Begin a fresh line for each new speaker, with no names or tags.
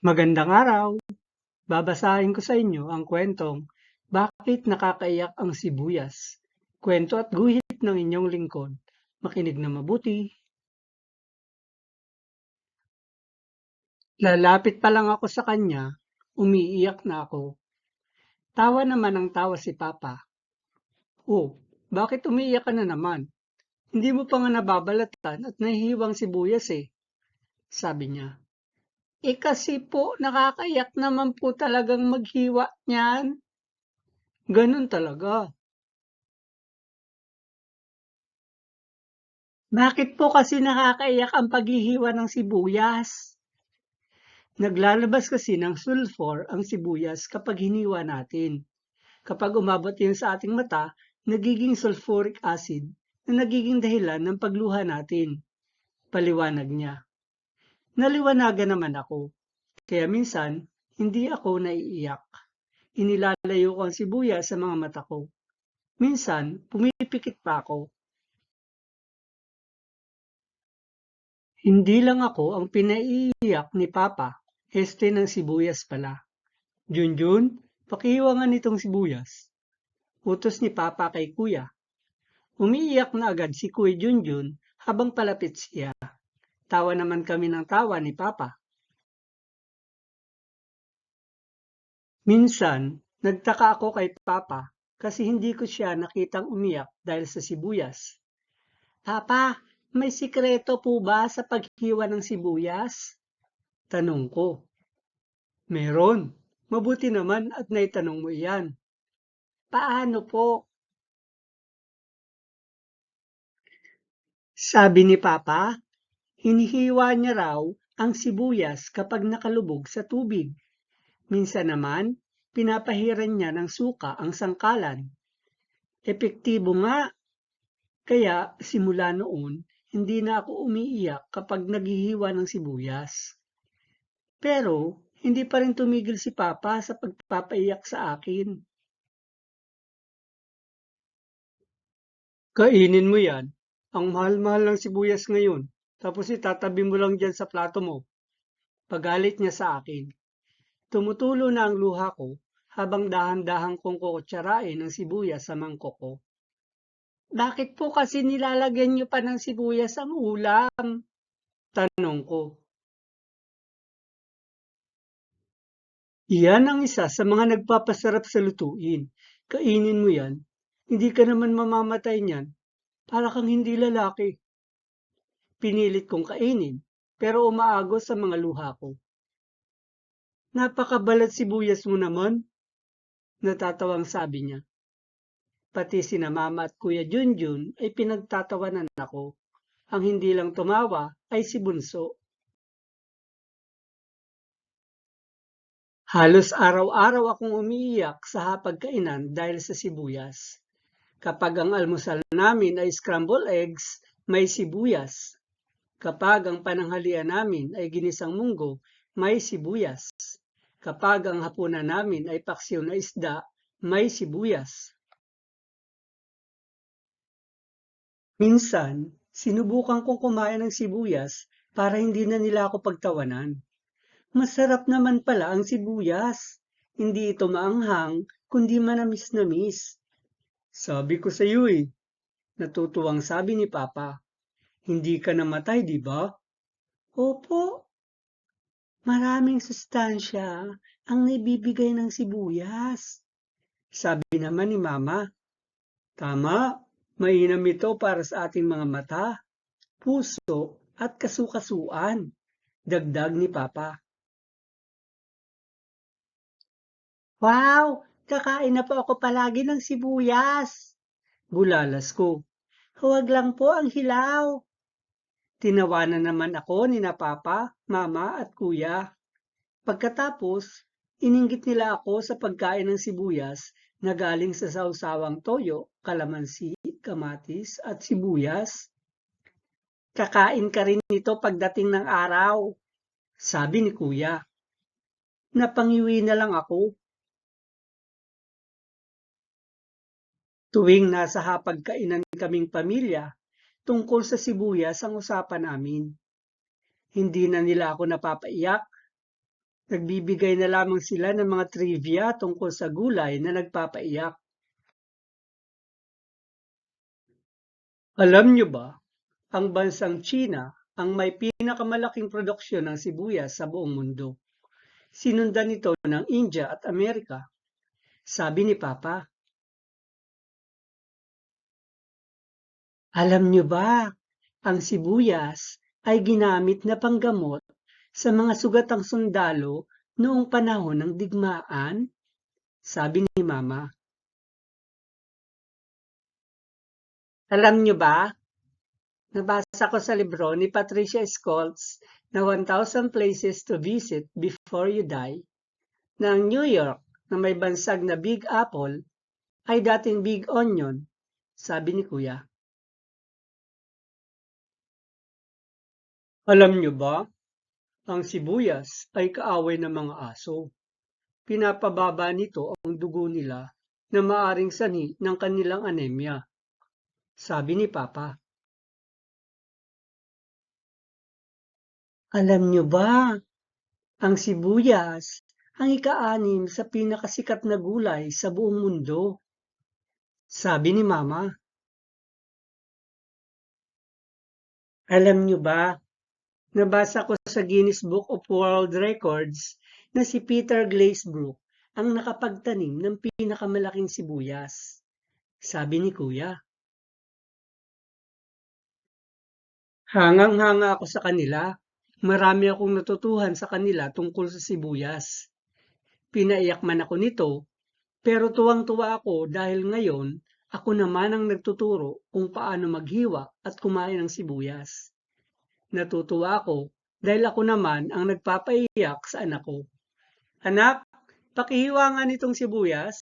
Magandang araw! Babasahin ko sa inyo ang kwentong Bakit Nakakaiyak ang Sibuyas? Kwento at guhit ng inyong lingkod. Makinig na mabuti. Lalapit pa lang ako sa kanya, umiiyak na ako. Tawa naman ang tawa si Papa. Oh, bakit umiiyak ka na naman? Hindi mo pa nga nababalatan at nahihiwang sibuyas eh. Sabi niya. Eh kasi po, nakakaiyak naman po talagang maghiwa niyan. Ganun talaga. Bakit po kasi nakakaiyak ang paghihiwa ng sibuyas? Naglalabas kasi ng sulfur ang sibuyas kapag hiniwa natin. Kapag umabot yun sa ating mata, nagiging sulfuric acid na nagiging dahilan ng pagluha natin. Paliwanag niya. Naliwanagan naman ako. Kaya minsan, hindi ako naiiyak. Inilalayo ko ang sibuyas sa mga mata ko. Minsan, pumipikit pa ako. Hindi lang ako ang pinaiiyak ni Papa. Este ng sibuyas pala. Junjun, pakihiwangan nitong sibuyas. Utos ni Papa kay Kuya. Umiiyak na agad si Kuya Junjun habang palapit siya. Tawa naman kami ng tawa ni Papa. Minsan, nagtaka ako kay Papa kasi hindi ko siya nakitang umiyak dahil sa sibuyas. Papa, may sikreto po ba sa paghiwa ng sibuyas? Tanong ko. Meron. Mabuti naman at naitanong mo iyan. Paano po? Sabi ni Papa, hinihiwa niya raw ang sibuyas kapag nakalubog sa tubig. Minsan naman, pinapahiran niya ng suka ang sangkalan. Epektibo nga. Kaya simula noon, hindi na ako umiiyak kapag naghihiwa ng sibuyas. Pero hindi pa rin tumigil si Papa sa pagpapaiyak sa akin. Kainin mo yan. Ang mahal-mahal ng sibuyas ngayon. Tapos itatabi mo lang dyan sa plato mo. Pagalit niya sa akin. Tumutulo na ang luha ko habang dahan-dahang kong kukutsarain ang sibuyas sa mangkok ko. Bakit po kasi nilalagyan niyo pa ng sibuyas ang ulam? Tanong ko. Iyan ang isa sa mga nagpapasarap sa lutuin. Kainin mo yan. Hindi ka naman mamamatay niyan. Para kang hindi lalaki. Pinilit kong kainin, pero umaagos sa mga luha ko. Napakabalat sibuyas mo naman. Natatawang sabi niya. Pati sina mama at kuya Junjun ay pinagtatawanan ako. Ang hindi lang tumawa ay si Bunso. Halos araw-araw akong umiiyak sa hapagkainan dahil sa sibuyas. Kapag ang almusal namin ay scrambled eggs, may sibuyas. Kapag ang pananghalian namin ay ginisang munggo, may sibuyas. Kapag ang hapunan namin ay paksiw na isda, may sibuyas. Minsan, sinubukan kong kumain ng sibuyas para hindi na nila ako pagtawanan. Masarap naman pala ang sibuyas. Hindi ito maanghang, kundi manamis-namis. Sabi ko sa iyo eh. Natutuwang sabi ni Papa. Hindi ka namatay, di ba? Opo. Maraming sustansya ang nibibigay ng sibuyas. Sabi naman ni Mama. Tama, mainam ito para sa ating mga mata, puso at kasukasuan. Dagdag ni Papa. Wow! Kakain na po ako palagi ng sibuyas. Bulalas ko. Huwag lang po ang hilaw. Tinawanan naman ako ni na papa, mama at kuya. Pagkatapos, ininggit nila ako sa pagkain ng sibuyas na galing sa sausawang toyo, kalamansi, kamatis at sibuyas. Kakain ka rin nito pagdating ng araw, sabi ni kuya. Napangiwi na lang ako Tuwing nasa hapagkainan kaming pamilya, tungkol sa sibuyas ang usapan namin. Hindi na nila ako napapaiyak. Nagbibigay na lamang sila ng mga trivia tungkol sa gulay na nagpapaiyak. Alam niyo ba, ang bansang China ang may pinakamalaking produksyon ng sibuyas sa buong mundo. Sinundan ito ng India at Amerika. Sabi ni Papa. Alam niyo ba, ang sibuyas ay ginamit na panggamot sa mga sugatang sundalo noong panahon ng digmaan? Sabi ni Mama. Alam niyo ba, nabasa ko sa libro ni Patricia Scholz na 1,000 Places to Visit Before You Die, na ang New York na may bansag na Big Apple ay dating Big Onion, sabi ni Kuya. Alam niyo ba, ang sibuyas ay kaaway ng mga aso. Pinapababa nito ang dugo nila na maaring sani ng kanilang anemia. Sabi ni Papa. Alam niyo ba, ang sibuyas ang ika-anim sa pinakasikat na gulay sa buong mundo. Sabi ni Mama. Alam niyo ba, nabasa ko sa Guinness Book of World Records na si Peter Glazebrook ang nakapagtanim ng pinakamalaking sibuyas. Sabi ni Kuya. Hangang-hanga ako sa kanila. Marami akong natutuhan sa kanila tungkol sa sibuyas. Pinaiyak man ako nito, pero tuwang-tuwa ako dahil ngayon ako naman ang nagtuturo kung paano maghiwa at kumain ng sibuyas. Natutuwa ako dahil ako naman ang nagpapaiyak sa anak ko. Anak, pakihiwa nga nitong sibuyas.